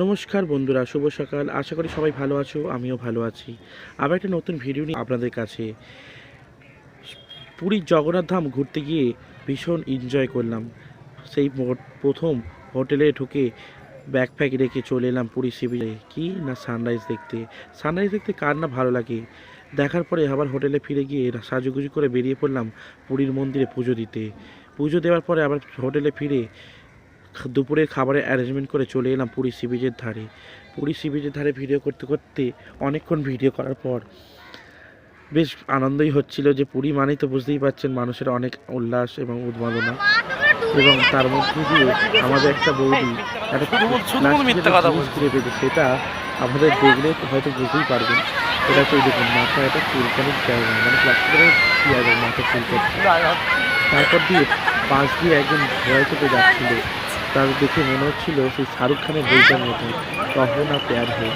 নমস্কার বন্ধুরা, শুভ সকাল। আশা করি সবাই ভালো আছো, আমিও ভালো আছি। আবার একটা নতুন ভিডিও নিয়ে আপনাদের কাছে পুরীর জগন্নাথ ধাম ঘুরতে গিয়ে ভীষণ এনজয় করলাম। সেই প্রথম হোটেলে ঢুকে ব্যাগ ফ্যাগ রেখে চলে এলাম পুরী বিচে কি না সানরাইজ দেখতে? সানরাইজ দেখতে কার না ভালো লাগে? দেখার পরে আবার হোটেলে ফিরে গিয়ে সাজুগুজু করে বেরিয়ে পড়লাম পুরীর মন্দিরে পুজো দিতে। পুজো দেওয়ার পরে আবার হোটেলে ফিরে দুপুরের খাবারের অ্যারেঞ্জমেন্ট করে চলে এলাম পুরী সি বিচের ধারে। পুরী সি বিচের ধারে ভিডিও করতে করতে অনেকক্ষণ ভিডিও করার পর বেশ আনন্দই হচ্ছিল যে পুরী মানেই তো বুঝতেই পারছেন মানুষের অনেক উল্লাস এবং উন্মাদনা এবং তার মধ্যে দিয়ে আমাদের একটা বৌদি একটা পেয়েছে সেটা আমাদের দেখলে হয়তো বুঝতেই পারবেন। এটা তো দেখুন মাথা একটা চুলকানির জায়গা মানে প্লাস্টিকের জায়গা মাথা চুলকাচ্ছে তারপর দিয়ে পাশ দিয়ে একজন ভয় থেকে যাচ্ছিল। তার দেখে মনে হচ্ছিল সেই শাহরুখ খানের বইটার মতো। কখন না প্যার হয়ে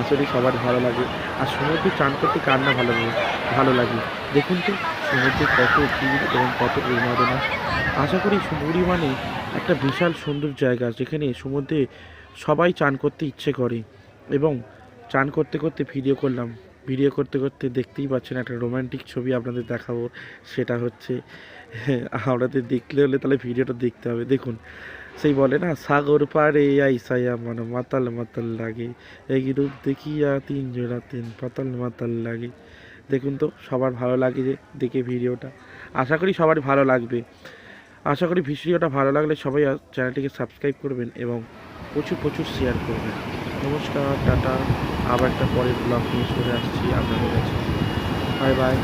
আসলে সবার ভালো লাগে। আর সমুদ্রে চান করতে কার না ভালো লাগে? ভালো লাগে। দেখুন তো সমুদ্রে কত ভিড় এবং কত উন্মাদনা। আশা করি পুরী মানে একটা বিশাল সুন্দর জায়গা যেখানে সমুদ্রে সবাই চান করতে ইচ্ছে করে। এবং চান করতে করতে ভিডিও করলাম। ভিডিও করতে করতে দেখতেই পাচ্ছেন একটা রোমান্টিক ছবি আপনাদের দেখাবো। সেটা হচ্ছে আপনাদের দেখলে হলে তাহলে ভিডিওটা দেখতে হবে। দেখুন, সেই বলে না, সাগর পাড়ে আইসাইয়া মানে মাতাল মাতাল লাগে। এই রূপ দেখিয়া তিন জোড়া তিন পাতাল মাতাল লাগে। দেখুন তো, সবার ভালো লাগে যে দেখে ভিডিওটা। আশা করি সবার ভালো লাগবে। আশা করি ভিডিওটা ভালো লাগলে সবাই চ্যানেলটিকে সাবস্ক্রাইব করবেন এবং প্রচুর প্রচুর শেয়ার করবেন। নমস্কার টাটা। আবার একটা পরের ব্লগ নিয়ে চলে আসছি আপনাদের কাছে। Bye bye